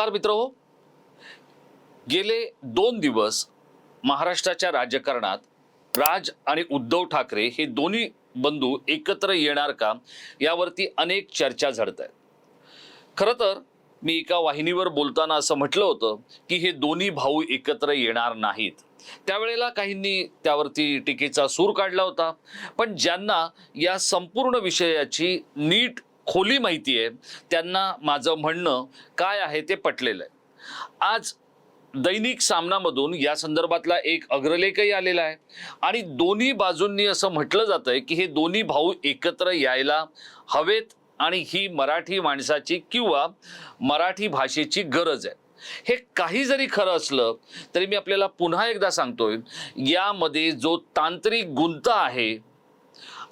नमस्कार मित्र हो. गेले दोन दिवस महाराष्ट्राच्या राजकारणात राज आणि उद्धव ठाकरे हे दोन्ही बंधू एकत्र येणार का यावरती अनेक चर्चा झडत आहेत खरं तर मी एका वाहिनीवर बोलताना असं म्हटलं होतं की हे दोन्ही भाऊ एकत्र येणार नाहीत. त्यावेळेला काहींनी त्यावरती टीकेचा सूर काढला होता. पण ज्यांना या संपूर्ण विषयाची नीट खोली माहिती आहे. त्यांना माझं म्हणणं काय आहे ते पटलेलं आहे. आज दैनिक सामनामधून या संदर्भातला एक अग्रलेखही आलेला आहे. आणि दोन्ही बाजूंनी असं म्हटलं जातं की हे दोन्ही भाऊ एकत्र यायला हवेत आणि ही मराठी माणसाची किंवा मराठी भाषेची गरज आहे. हे काही जरी खरं असलं तरी मी आपल्याला पुन्हा एकदा सांगतोय यामध्ये जो तांत्रिक गुंत आहे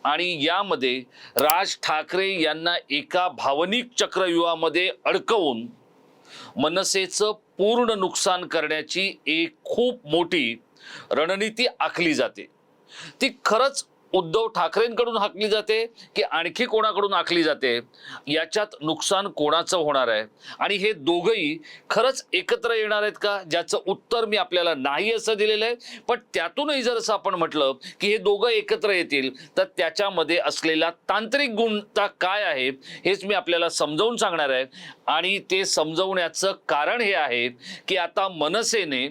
आणि यामध्ये राज ठाकरे यांना एका भावनिक चक्रव्यूहामध्ये अडकवून मनसेचं पूर्ण नुकसान करण्याची एक खूप मोठी रणनीती आखली जाते. ती खरंच उद्धव ठाकरेंकडून हाकली जाते की आणखी कोणाकडून आखली जाते? याच्यात नुकसान कोणाचं होणार आहे? आणि हे दोघंही खरंच एकत्र येणार आहेत का? ज्याचं उत्तर मी आपल्याला नाही असं दिलेलं आहे. पण त्यातूनही जर असं आपण म्हटलं की हे दोघं एकत्र येतील तर त्याच्यामध्ये असलेला तांत्रिक गुणता काय आहे हेच मी आपल्याला समजावून सांगणार आहे. आणि ते समजवण्याचं कारण हे आहे की आता मनसेने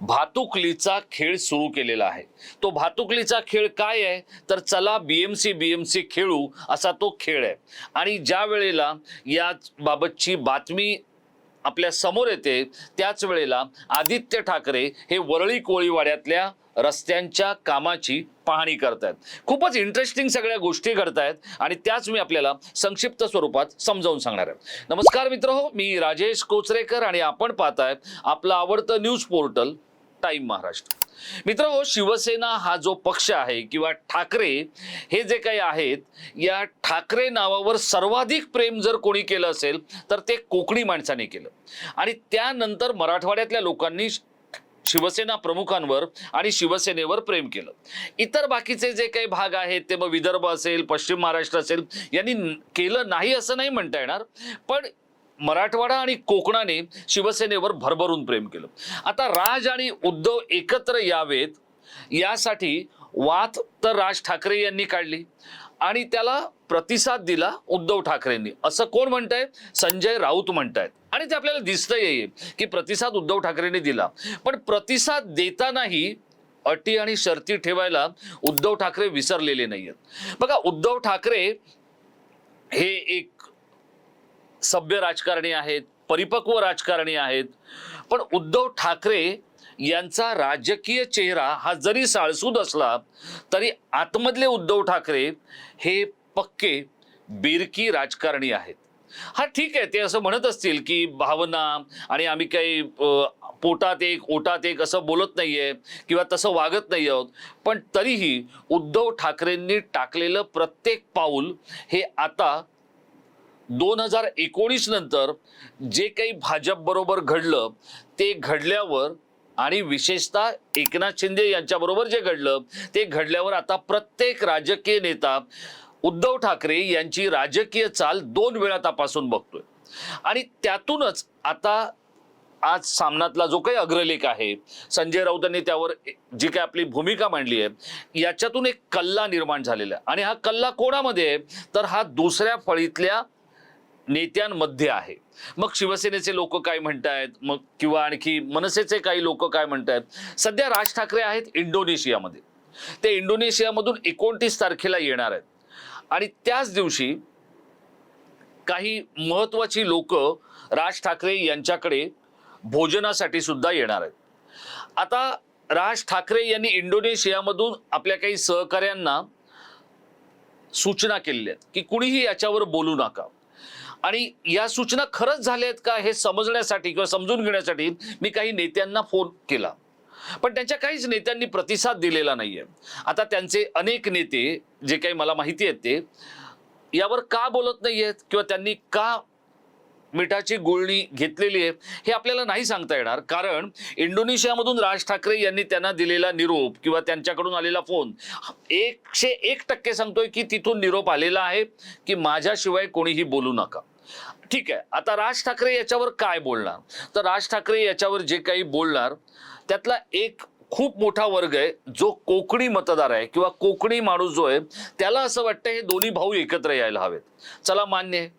भातुकलीचा खेळ सुरू केलेला आहे. तो भातुकलीचा खेळ काय आहे? तर चला B M C B M C खेळू असा तो खेळ आहे. आणि ज्या वेळेला याबाबतची बातमी आपल्यासमोर येते त्याच वेळेला आदित्य ठाकरे हे वरळी कोळीवाड्यातल्या रस्त्यांच्या कामाची पाहणी करतायत. खूपच इंटरेस्टिंग सगळ्या गोष्टी घडतायत आणि त्याच मी आपल्याला संक्षिप्त स्वरूपात समजावून सांगणार आहे. नमस्कार मित्र हो मी राजेश कोचरेकर आणि आपण पाहताय आपलं आवडतं न्यूज पोर्टल टाइम महाराष्ट्र. मित्र हो शिवसेना हा जो पक्ष आहे किंवा ठाकरे हे जे काही आहेत या ठाकरे नावावर सर्वाधिक प्रेम जर कोणी केलं असेल तर ते कोकणी माणसाने केलं. आणि त्यानंतर मराठवाड्यातल्या लोकांनी शिवसेना प्रमुखांवर आणि शिवसेनेवर प्रेम केलं. इतर बाकीचे जे काही भाग आहेत ते मग विदर्भ असेल पश्चिम महाराष्ट्र असेल यांनी केलं नाही असं नाही म्हणता येणार. पण मराठवाडा आणि कोकणाने शिवसेनेवर भरभरून प्रेम केलं. आता राज आणि उद्धव एकत्र यावेत यासाठी वात तर राज ठाकरे यांनी काढली आणि त्याला प्रतिसाद दिला उद्धव ठाकरेंनी. असं कोण म्हणताय? संजय राऊत म्हणतायत. आणि ते आपल्याला दिसतंय की प्रतिसाद उद्धव ठाकरेंनी दिला. पण प्रतिसाद देतानाही अटी आणि शर्ती ठेवायला उद्धव ठाकरे विसरलेले नाहीयेत. बघा उद्धव ठाकरे हे एक सभ्य राजकारणी आहेत परिपक्व राजकारणी आहेत. पण उद्धव ठाकरे यांचा राजकीय चेहरा हा जरी साळसूद असला तरी आतमधले उद्धव ठाकरे हे पक्के बिरकी राजकारणी आहेत. हा ठीक आहे ते असं म्हणत असतील की भावना आणि आम्ही काही पोटात एक ओटात एक असं बोलत नाहीये किंवा तसं वागत नाही आहोत. पण तरीही उद्धव ठाकरेंनी टाकलेलं प्रत्येक पाऊल हे आता दोन हजार एकोणीस नंतर जे काही भाजप बरोबर घडलं ते घडल्यावर आणि विशेषतः एकनाथ शिंदे यांच्याबरोबर जे घडलं ते घडल्यावर आता प्रत्येक राजकीय नेता उद्धव ठाकरे यांची राजकीय चाल दोन वेळा तपासून बघतोय. आणि त्यातूनच आता आज सामनातला जो काही अग्रलेख आहे संजय राऊतांनी त्यावर जी काही आपली भूमिका मांडली आहे याच्यातून एक कल्ला निर्माण झालेला आहे. आणि हा कल्ला कोणामध्ये आहे? तर हा दुसऱ्या फळीतल्या नेत्यांमध्ये आहे. मग शिवसेनेचे लोक काय म्हणतायत? मग किंवा आणखी मनसेचे काही लोक काय म्हणतायत? सध्या राज ठाकरे आहेत इंडोनेशियामध्ये. ते इंडोनेशियामधून एकोणतीस तारखेला येणार आहेत. आणि त्याच दिवशी काही महत्वाची लोक राज ठाकरे यांच्याकडे भोजनासाठी सुद्धा येणार आहेत. आता राज ठाकरे यांनी इंडोनेशियामधून आपल्या काही सहकाऱ्यांना सूचना केलेल्या आहेत की कुणीही याच्यावर बोलू नका. आणि या सूचना खरंच झाल्या आहेत का हे समजण्यासाठी किंवा समजून घेण्यासाठी मी काही नेत्यांना फोन केला. पण त्यांच्या काहीच नेत्यांनी प्रतिसाद दिलेला नाहीये. आता त्यांचे अनेक नेते जे काही मला माहिती आहेत ते यावर का बोलत नाहीयेत? किंवा त्यांनी का मिठाची गुळणी घेतलेली आहे हे आपल्याला नाही सांगता येणार. कारण इंडोनेशियामधून राज ठाकरे यांनी त्यांना दिलेला निरोप किंवा त्यांच्याकडून आलेला फोन एकशे एक टक्के सांगतोय की तिथून निरोप आलेला आहे की माझ्याशिवाय कोणीही बोलू नका. ठीक आहे आता राज ठाकरे याच्यावर काय बोलणार? तर राज ठाकरे याच्यावर जे काही बोलणार त्यातला एक खूप मोठा वर्ग आहे जो कोकणी मतदार आहे किंवा कोकणी माणूस जो आहे त्याला असं वाटतं हे दोन्ही भाऊ एकत्र यायला हवेत. चला मान्य आहे.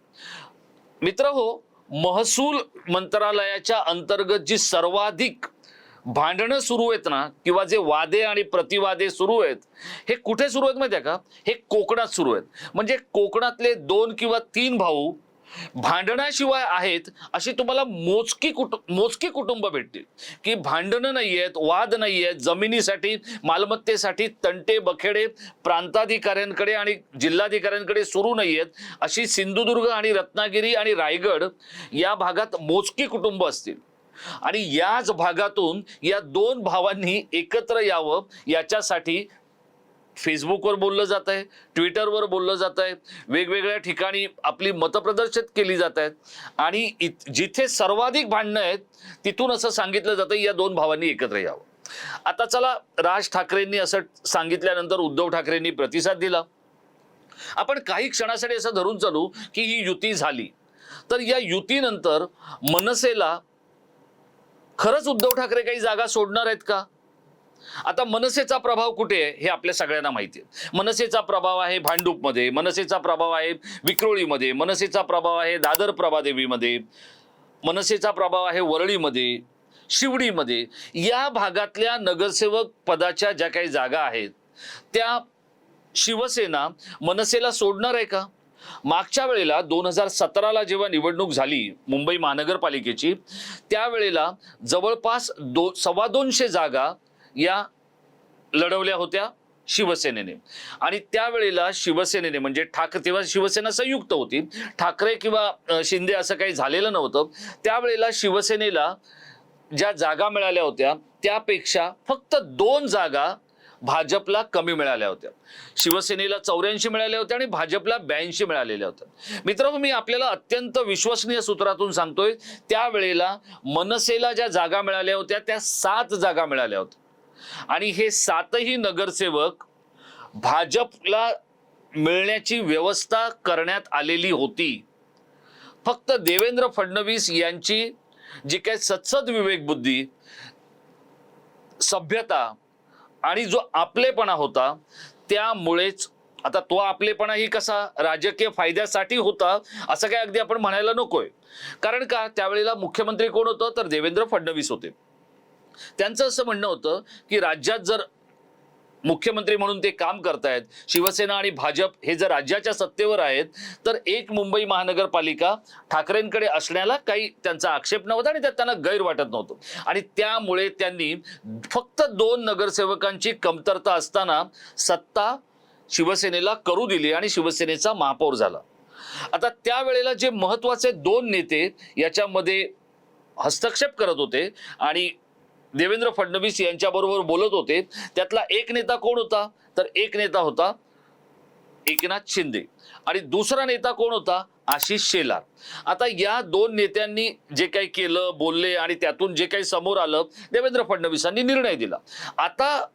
मित्र हो महसूल मंत्रालयाच्या अंतर्गत जी सर्वाधिक भांडणं सुरू आहेत ना किंवा जे वादे आणि प्रतिवादे सुरू आहेत हे कुठे सुरू आहेत माहिती आहे का? हे कोकणात सुरू आहेत. म्हणजे कोकणातले दोन किंवा तीन भाऊ भांडणाशिवाय आहेत अशी तुम्हाला मोजकी कुटु मोजकी कुटुंब भेटतील. की भांडणं नाही आहेत वाद नाही आहेत जमिनीसाठी मालमत्तेसाठी तंटे बखेडे प्रांताधिकाऱ्यांकडे आणि जिल्हाधिकाऱ्यांकडे सुरू नाही आहेत अशी सिंधुदुर्ग आणि रत्नागिरी आणि रायगड या भागात मोजकी कुटुंब असतील. आणि याच भागातून या दोन भावांनी एकत्र यावं याच्यासाठी फेसबुकवर बोललं जात आहे ट्विटरवर बोललं जात आहे वेगवेगळ्या ठिकाणी आपली मतप्रदर्शित केली जात आहेत. आणि जिथे सर्वाधिक भांडणं आहेत तिथून असं सांगितलं जातं या दोन भावांनी एकत्र यावं. आता चला राज ठाकरेंनी असं सांगितल्यानंतर उद्धव ठाकरेंनी प्रतिसाद दिला. आपण काही क्षणासाठी असं धरून चालू की ही युती झाली. तर या युतीनंतर मनसेला खरंच उद्धव ठाकरे काही जागा सोडणार आहेत का? आता मनसेचा प्रभाव कुठे आहे हे आपल्या सगळ्यांना माहिती आहे. मनसेचा प्रभाव आहे भांडूपमध्ये मनसेचा प्रभाव आहे विक्रोळीमध्ये मनसेचा प्रभाव आहे दादर प्रभादेवीमध्ये मनसेचा प्रभाव आहे वरळीमध्ये शिवडीमध्ये. या भागातल्या नगरसेवक पदाच्या ज्या काही जागा आहेत त्या शिवसेना मनसेला सोडणार आहे का? मागच्या वेळेला दोन हजार सतराला जेव्हा निवडणूक झाली मुंबई महानगरपालिकेची त्यावेळेला जवळपास दो सव्वा दोनशे जागा या लढवल्या होत्या शिवसेनेने. आणि त्यावेळेला शिवसेनेने म्हणजे ठाकरे तेव्हा शिवसेना संयुक्त होती. ठाकरे किंवा शिंदे असं काही झालेलं नव्हतं. त्यावेळेला शिवसेनेला ज्या जागा मिळाल्या होत्या त्यापेक्षा फक्त दोन जागा भाजपला कमी मिळाल्या होत्या. शिवसेनेला चौऱ्याऐंशी मिळाल्या होत्या आणि भाजपला ब्याऐंशी मिळालेल्या होत्या. मित्रांनो मी आपल्याला अत्यंत विश्वसनीय सूत्रातून सांगतोय त्यावेळेला मनसेला ज्या जागा मिळाल्या होत्या त्या सात जागा मिळाल्या होत्या. आणि हे सातही नगरसेवक भाजपला मिळण्याची व्यवस्था करण्यात आलेली होती. फक्त देवेंद्र फडणवीस यांची जी काय सत्सद विवेकबुद्धी सभ्यता आणि जो आपलेपणा होता त्यामुळेच आता तो आपलेपणा ही कसा राजकीय फायद्यासाठी होता असं काय अगदी आपण म्हणायला नकोय. कारण का? त्यावेळेला मुख्यमंत्री कोण होतं? तर देवेंद्र फडणवीस होते. त्यांचं असं म्हणणं होतं की राज्यात जर मुख्यमंत्री म्हणून ते काम करतायत शिवसेना आणि भाजप हे जर राज्याच्या सत्तेवर आहेत तर एक मुंबई महानगरपालिका ठाकरेंकडे असण्याला काही त्यांचा आक्षेप नव्हता आणि त्यात त्यांना गैर वाटत नव्हतं. आणि त्यामुळे त्यांनी फक्त दोन नगरसेवकांची कमतरता असताना सत्ता शिवसेनेला करू दिली आणि शिवसेनेचा महापौर झाला. आता त्यावेळेला जे महत्त्वाचे दोन नेते याच्यामध्ये हस्तक्षेप करत होते आणि देवेंद्र फडणवीस यांच्याबरोबर बोलत होते. त्यातला एक नेता कोण होता? तर एक नेता होता एकनाथ शिंदे. आणि दुसरा नेता कोण होता? आशिष शेलार. आता या दोन नेत्यांनी जे काही केलं बोलले आणि त्यातून जे काही समोर आलं देवेंद्र फडणवीसांनी निर्णय दिला. आता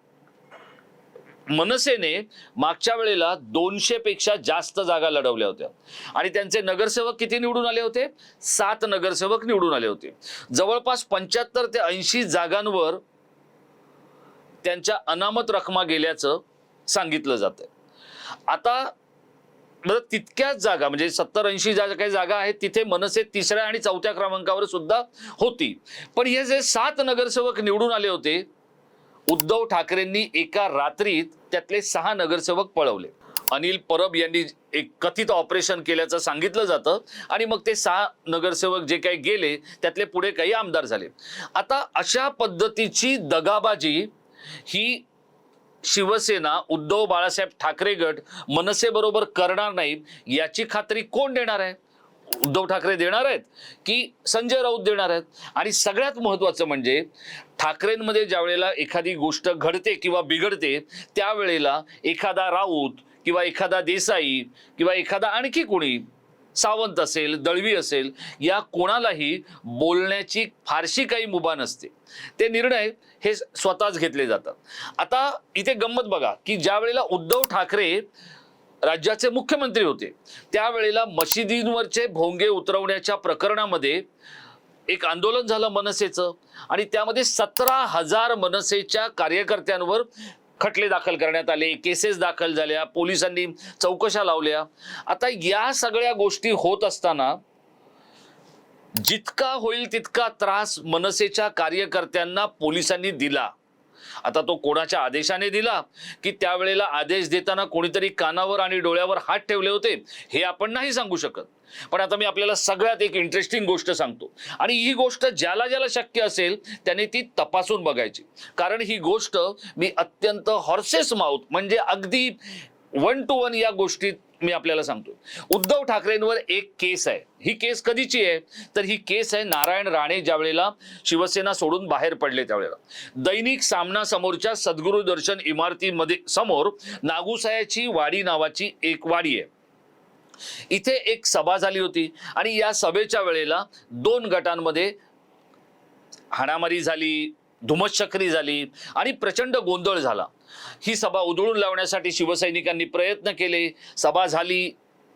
मनसेने मागच्या वेळेला दोनशे पेक्षा जास्त जागा लढवल्या होत्या. आणि त्यांचे नगरसेवक किती निवडून आले होते? सात नगरसेवक निवडून आले होते. जवळपास पंच्याहत्तर ते ऐंशी जागांवर त्यांच्या अनामत रकमा गेल्याचं सांगितलं जात आता बरं तितक्याच जागा म्हणजे सत्तर ऐंशी ज्या काही जागा आहेत तिथे मनसे तिसऱ्या आणि चौथ्या क्रमांकावर सुद्धा होती. पण हे जे सात नगरसेवक निवडून आले होते उद्धव ठाकरेंनी एका रात्रीत त्यातले सहा नगरसेवक पळवले. अनिल परब यांनी एक कथित ऑपरेशन केल्याचं सांगितलं जातं आणि मग ते सहा नगरसेवक जे काही गेले त्यातले पुढे काही आमदार झाले. आता अशा पद्धतीची दगाबाजी ही शिवसेना उद्धव बाळासाहेब ठाकरे गट मनसेबरोबर करणार नाही याची खात्री कोण देणार आहे? उद्धव ठाकरे देणार आहेत की संजय राऊत देणार आहेत? आणि सगळ्यात महत्त्वाचं म्हणजे ठाकरेंमध्ये ज्या वेळेला एखादी गोष्ट घडते किंवा बिघडते त्यावेळेला एखादा राऊत किंवा एखादा देसाई किंवा एखादा आणखी कोणी सावंत असेल दळवी असेल या कोणालाही बोलण्याची फारशी काही मुभा नसते. ते निर्णय हे स्वतःच घेतले जातात. आता इथे गंमत बघा की ज्या वेळेला उद्धव ठाकरे राज्याचे मुख्यमंत्री होते. त्यावेळेला मशिदींवरचे भोंगे उतरवण्याच्या प्रकरणामध्ये एक आंदोलन झालं मनसेचं आणि त्यामध्ये सतरा हजार मनसेच्या कार्यकर्त्यांवर खटले दाखल करण्यात आले केसेस दाखल झाल्या पोलिसांनी चौकशा लावल्या. आता या सगळ्या गोष्टी होत असताना जितका होईल तितका त्रास मनसेच्या कार्यकर्त्यांना पोलिसांनी दिला. आता तो कोणाच्या आदेशाने दिला? की त्यावेळेला आदेश देताना कोणीतरी कानावर आणि डोळ्यावर हात ठेवले होते? हे आपण नाही सांगू शकत. पण आता मी आपल्याला सगळ्यात एक इंटरेस्टिंग गोष्ट सांगतो. आणि ही गोष्ट ज्याला ज्याला शक्य असेल त्याने ती तपासून बघायची. कारण ही गोष्ट मी अत्यंत हॉर्सेस माउथ म्हणजे अगदी वन टू वन या गोष्टीत मी आपल्याला सांगतो. उद्धव ठाकरेंवर एक केस आहे. ही केस कधीची आहे? तर ही केस आहे नारायण राणे ज्या वेळेला शिवसेना सोडून बाहेर पडले त्यावेळेला. दैनिक सामना समोरच्या सद्गुरू दर्शन इमारतीमध्ये समोर नागुसायाची वाडी नावाची एक वाडी आहे. इथे एक सभा झाली होती आणि या सभेच्या वेळेला दोन गटांमध्ये हाणामारी झाली धुमश्चक्री झाली आणि प्रचंड गोंधळ झाला. ही सभा उधळून लावण्यासाठी शिवसैनिकांनी प्रयत्न केले. सभा झाली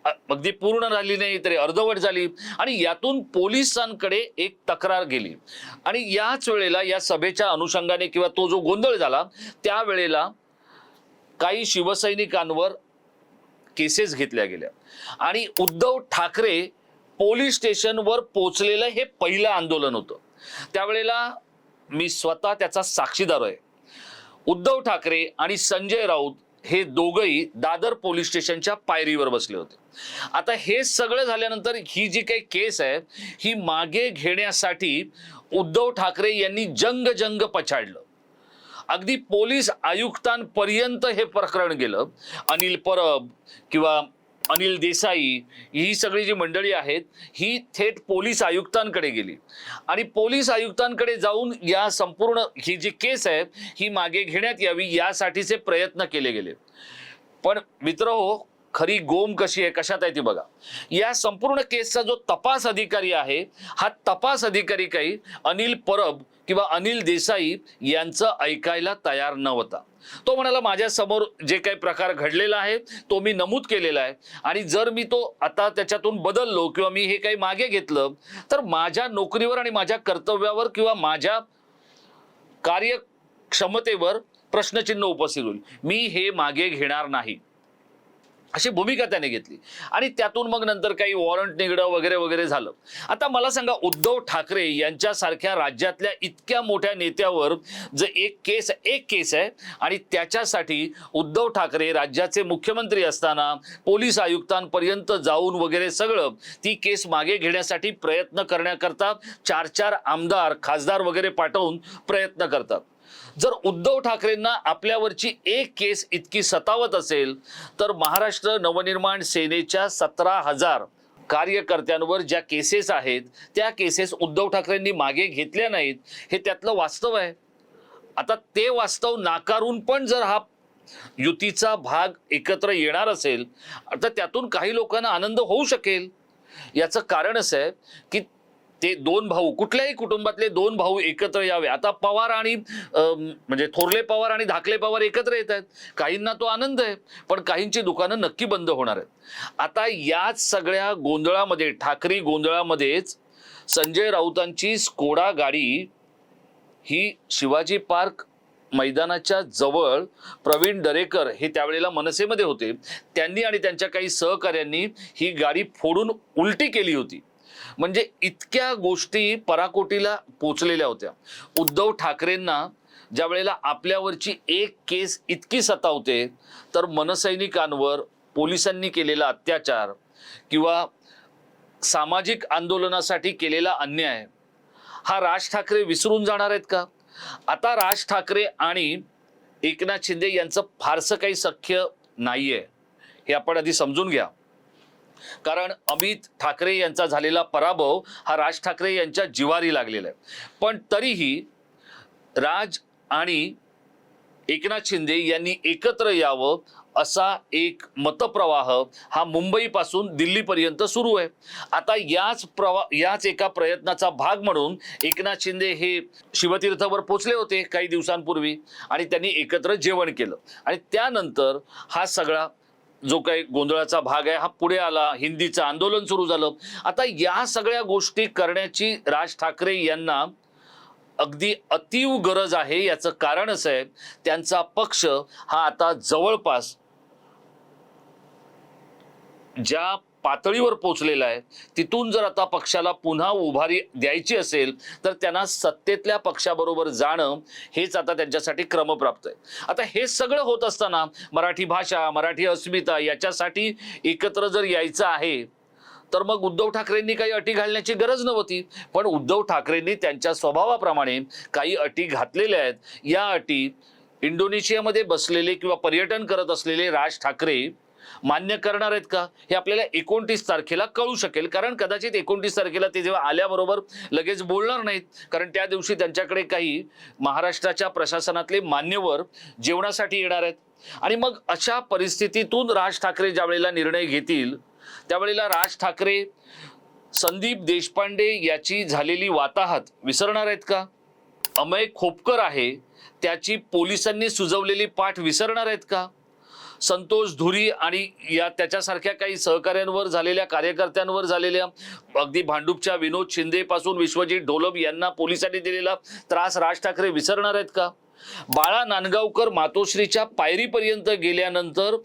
अगदी पूर्ण झाली नाही तरी अर्धवट झाली आणि यातून पोलिसांकडे एक तक्रार गेली. आणि याच वेळेला या सभेच्या अनुषंगाने किंवा तो जो गोंधळ झाला त्यावेळेला काही शिवसैनिकांवर केसेस घेतल्या गेल्या. आणि उद्धव ठाकरे पोलीस स्टेशनवर पोचलेलं हे पहिलं आंदोलन होतं. त्यावेळेला मी स्वतः त्याचा साक्षीदार आहे. उद्धव ठाकरे आणि संजय राऊत हे दोघंही दादर पोलीस स्टेशनच्या पायरीवर बसले होते. आता हे सगळं झाल्यानंतर ही जी काही केस आहे ही मागे घेण्यासाठी उद्धव ठाकरे यांनी जंग जंग पछाडलं. अगदी पोलीस आयुक्तांपर्यंत हे प्रकरण गेलं. अनिल परब किंवा अनिल देसाई ही सगळी जी मंडळी आहेत ही थेट पोलीस आयुक्तांकडे गेली. आणि पोलीस आयुक्तांकडे जाऊन या संपूर्ण ही जी केस आहे ही मागे घेण्यात यावी यासाठीचे प्रयत्न केले गेले. पण मित्र हो खरी गोम कशी आहे कशात आहे ती बघा. या संपूर्ण केसचा जो तपास अधिकारी आहे हा तपास अधिकारी काही अनिल परब किंवा अनिल देसाई यांचं ऐकायला तयार न होता तो म्हणाला माझ्यासमोर जे काही प्रकार घडलेला आहे तो मी नमूद केलेला आहे. आणि जर मी तो आता त्याच्यातून बदललो किंवा मी हे काही मागे घेतलं तर माझ्या नोकरीवर आणि माझ्या कर्तव्यावर किंवा माझ्या कार्यक्षमतेवर प्रश्नचिन्ह उपस्थित होईल. मी हे मागे घेणार नाही. अशी भूमिका त्याने घेतली. आणि त्यातून मग नंतर काही वॉरंट निघणं वगैरे वगैरे झालं. आता मला सांगा उद्धव ठाकरे यांच्यासारख्या राज्यातल्या इतक्या मोठ्या नेत्यावर जर एक केस एक केस आहे आणि त्याच्यासाठी उद्धव ठाकरे राज्याचे मुख्यमंत्री असताना पोलीस आयुक्तांपर्यंत जाऊन वगैरे सगळं ती केस मागे घेण्यासाठी प्रयत्न करण्याकरता चार चार आमदार खासदार वगैरे पाठवून प्रयत्न करतात. जर उद्धव ठाकरेंना आपल्यावरची एक केस इतकी सतावत असेल तर महाराष्ट्र नवनिर्माण सेनेच्या सतरा हजार कार्यकर्त्यांवर ज्या केसेस आहेत त्या केसेस उद्धव ठाकरेंनी मागे घेतल्या नाहीत हे त्यातलं वास्तव आहे. आता ते वास्तव नाकारून पण जर हा युतीचा भाग एकत्र येणार असेल तर त्यातून काही लोकांना आनंद होऊ शकेल. याचं कारण असं आहे की ते दोन भाऊ कुठल्याही कुटुंबातले दोन भाऊ एकत्र यावे. आता पवार आणि म्हणजे थोरले पवार आणि धाकले पवार एकत्र येत आहेत. काहींना तो आनंद आहे पण काहींची दुकानं नक्की बंद होणार आहेत. आता याच सगळ्या गोंधळामध्ये ठाकरी गोंधळामध्येच संजय राऊतांची स्कोडा गाडी ही शिवाजी पार्क मैदानाच्या जवळ प्रवीण दरेकर हे त्यावेळेला मनसेमध्ये होते. त्यांनी आणि त्यांच्या काही सहकाऱ्यांनी ही गाडी फोडून उलटी केली होती. म्हणजे इतक्या गोष्टी पराकोटीला पोचलेल्या होत्या. उद्धव ठाकरेंना ज्या वेळेला आपल्यावरची एक केस इतकी सतावते तर मनसैनिकांवर पोलिसांनी केलेला अत्याचार किंवा सामाजिक आंदोलनासाठी केलेला अन्याय हा राज ठाकरे विसरून जाणार आहेत का? आता राज ठाकरे आणि एकनाथ शिंदे यांचं फारसं काही सख्य नाही आहे हे आपण आधी समजून घ्या. कारण अमित ठाकरे यांचा झालेला पराभव हा राज ठाकरे यांच्या जिवारी लागलेला आहे. पण तरीही राज आणि एकनाथ शिंदे यांनी एकत्र यावं असा एक मतप्रवाह हा मुंबईपासून दिल्लीपर्यंत सुरू आहे. आता याच प्रवा याच एका प्रयत्नाचा भाग म्हणून एकनाथ शिंदे हे शिवतीर्थावर पोचले होते काही दिवसांपूर्वी आणि त्यांनी एकत्र जेवण केलं. आणि त्यानंतर हा सगळा जो काही गोंधळाचा भाग आहे हा पुढे आला हिंदीचं आंदोलन सुरू झालं. आता या सगळ्या गोष्टी करण्याची राज ठाकरे यांना अगदी अतीव गरज आहे. याचं कारण असं आहे त्यांचा पक्ष हा आता जवळपास ज्या पातळीवर पोचलेला आहे. तिथून जर आता पक्षाला पुन्हा उभारी द्यायची असेल तर त्यांना सत्तेतल्या पक्षाबरोबर जाणं हेच आता त्यांच्यासाठी क्रमप्राप्त आहे. आता हे सगळं होत असताना मराठी भाषा मराठी अस्मिता याच्यासाठी एकत्र जर यायचं आहे तर मग उद्धव ठाकरेंनी काही अटी घालण्याची गरज नव्हती. पण उद्धव ठाकरेंनी त्यांच्या स्वभावाप्रमाणे काही अटी घातलेल्या आहेत. या अटी इंडोनेशियामध्ये बसलेले किंवा पर्यटन करत असलेले राज ठाकरे मान्य करणार आहेत का? हे आपल्याला एकोणतीस तारखेला कळू शकेल. कारण कदाचित एकोणतीस तारखेला ते जेव्हा आल्याबरोबर लगेच बोलणार नाहीत. कारण त्या दिवशी त्यांच्याकडे काही महाराष्ट्राच्या प्रशासनातले मान्यवर जेवणासाठी येणार आहेत. आणि मग अशा परिस्थितीतून राज ठाकरे ज्यावेळेला निर्णय घेतील त्यावेळेला राज ठाकरे संदीप देशपांडे याची झालेली वाताहत विसरणार आहेत का? अमय खोपकर आहे त्याची पोलिसांनी सुजवलेली पाठ विसरणार आहेत का? संतोष धुरी आणि या त्याच्यासारख्या काही सहकाऱ्यांवर झालेल्या कार्यकर्त्यांवर झालेल्या अगदी भांडूपच्या विनोद शिंदेपासून विश्वजित ढोलप यांना पोलिसांनी दिलेला त्रास राज ठाकरे विसरणार आहेत का? बाळा नांदगावकर मातोश्रीच्या पायरीपर्यंत गेल्यानंतर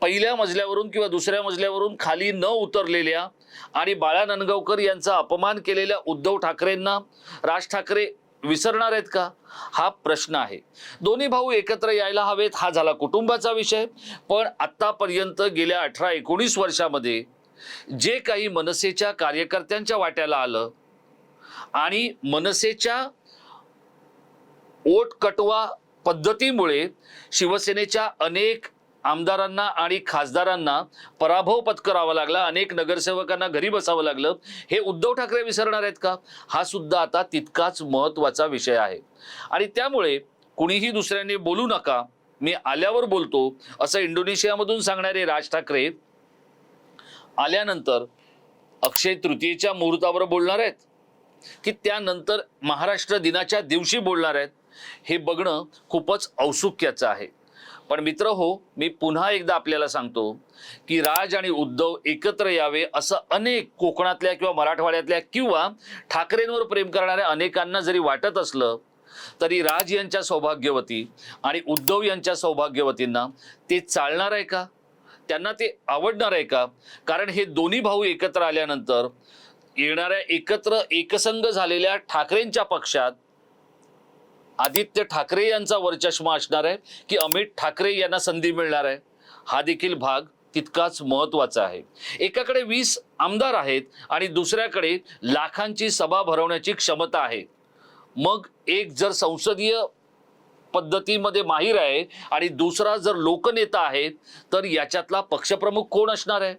पहिल्या मजल्यावरून किंवा दुसऱ्या मजल्यावरून खाली न उतरलेल्या आणि बाळा नांदगावकर यांचा अपमान केलेल्या उद्धव ठाकरेंना राज ठाकरे विसरणार आहेत का? हा प्रश्न आहे. दोन्ही भाऊ एकत्र यायला हवेत हा झाला कुटुंबाचा विषय. पण आतापर्यंत गेल्या अठरा एकोणीस वर्षामध्ये जे काही मनसेच्या कार्यकर्त्यांच्या वाट्याला आलं आणि मनसेच्या ओट कटवा पद्धतीमुळे शिवसेनेच्या अनेक आमदारांना आणि खासदारांना पराभव पत्करावा लागला. अनेक नगरसेवकांना घरी बसावं लागलं. हे उद्धव ठाकरे विसरणार आहेत का? हा सुद्धा आता तितकाच महत्त्वाचा विषय आहे. आणि त्यामुळे कुणीही दुसऱ्यांनी बोलू नका. मी आल्यावर बोलतो. असं इंडोनेशियामधून सांगणारे राज ठाकरे आल्यानंतर अक्षय तृतीयेच्या मुहूर्तावर बोलणार आहेत? की त्यानंतर महाराष्ट्र दिनाच्या दिवशी बोलणार आहेत? हे बघणं खूपच औत्सुक्याचं आहे. पण मित्र हो मी पुन्हा एकदा आपल्याला सांगतो की राज आणि उद्धव एकत्र यावे असं अनेक कोकणातल्या किंवा मराठवाड्यातल्या किंवा ठाकरेंवर प्रेम करणाऱ्या अनेकांना जरी वाटत असलं तरी राज यांच्या सौभाग्यवती आणि उद्धव यांच्या सौभाग्यवतींना ते चालणार आहे का? त्यांना ते आवडणार आहे का? कारण हे दोन्ही भाऊ एकत्र आल्यानंतर येणाऱ्या एकत्र एकसंघ झालेल्या ठाकरेंच्या पक्षात आदित्य ठाकरे यांचा वर्चष्मा असणार आहे की अमित ठाकरे यांना संधी मिळणार आहे? हा देखील भाग तितकाच महत्त्वाचा आहे. एकाकडे वीस आमदार आहेत आणि दुसऱ्याकडे लाखांची सभा भरवण्याची क्षमता आहे. मग एक जर संसदीय पद्धतीमध्ये माहीर आहे आणि दुसरा जर लोकनेता आहे तर याच्यातला पक्षप्रमुख कोण असणार आहे?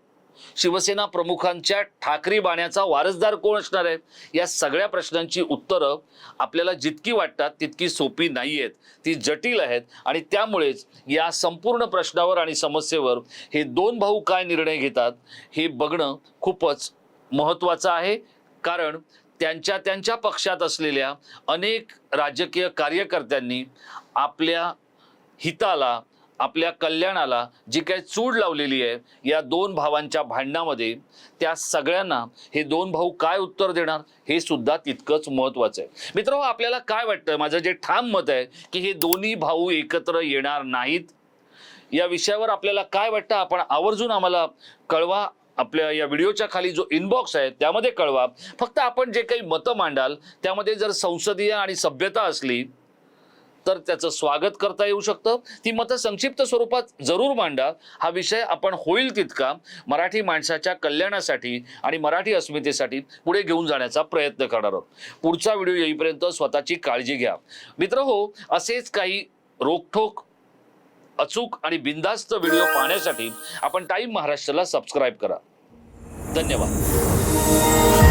शिवसेना प्रमुखांच्या ठाकरी बाण्याचा वारसदार कोण असणार आहे? या सगळ्या प्रश्नांची उत्तरं आपल्याला जितकी वाटतात तितकी सोपी नाही आहेत ती जटिल आहेत आणि त्यामुळेच या संपूर्ण प्रश्नावर आणि समस्येवर हे दोन भाऊ काय निर्णय घेतात हे बघणं खूपच महत्त्वाचं आहे. कारण त्यांच्या त्यांच्या पक्षात असलेल्या अनेक राजकीय कार्यकर्त्यांनी आपल्या हिताला आपल्या कल्याणाला जी काही चूड लावलेली आहे या दोन भावांच्या भांडणामध्ये त्या सगळ्यांना हे दोन भाऊ काय उत्तर देणार हे सुद्धा तितकंच महत्वाचं आहे. मित्र आपल्याला काय वाटतं? माझं जे ठाम मत आहे की हे दोन्ही भाऊ एकत्र येणार नाहीत या विषयावर आपल्याला काय वाटतं? आपण आवर्जून आम्हाला कळवा. आपल्या या व्हिडिओच्या खाली जो इनबॉक्स आहे त्यामध्ये कळवा. फक्त आपण जे काही मतं मांडाल त्यामध्ये जर संसदीय आणि सभ्यता असली तर त्याचं स्वागत करता येऊ शकतं. ती मतं संक्षिप्त स्वरूपात जरूर मांडा. हा विषय आपण होईल तितका मराठी माणसाच्या कल्याणासाठी आणि मराठी अस्मितेसाठी पुढे घेऊन जाण्याचा प्रयत्न करणार आहोत. पुढचा व्हिडिओ येईपर्यंत स्वतःची काळजी घ्या. मित्र हो असेच काही रोखठोक अचूक आणि बिंदास्त व्हिडिओ पाहण्यासाठी आपण टाईम महाराष्ट्राला सबस्क्राईब करा. धन्यवाद.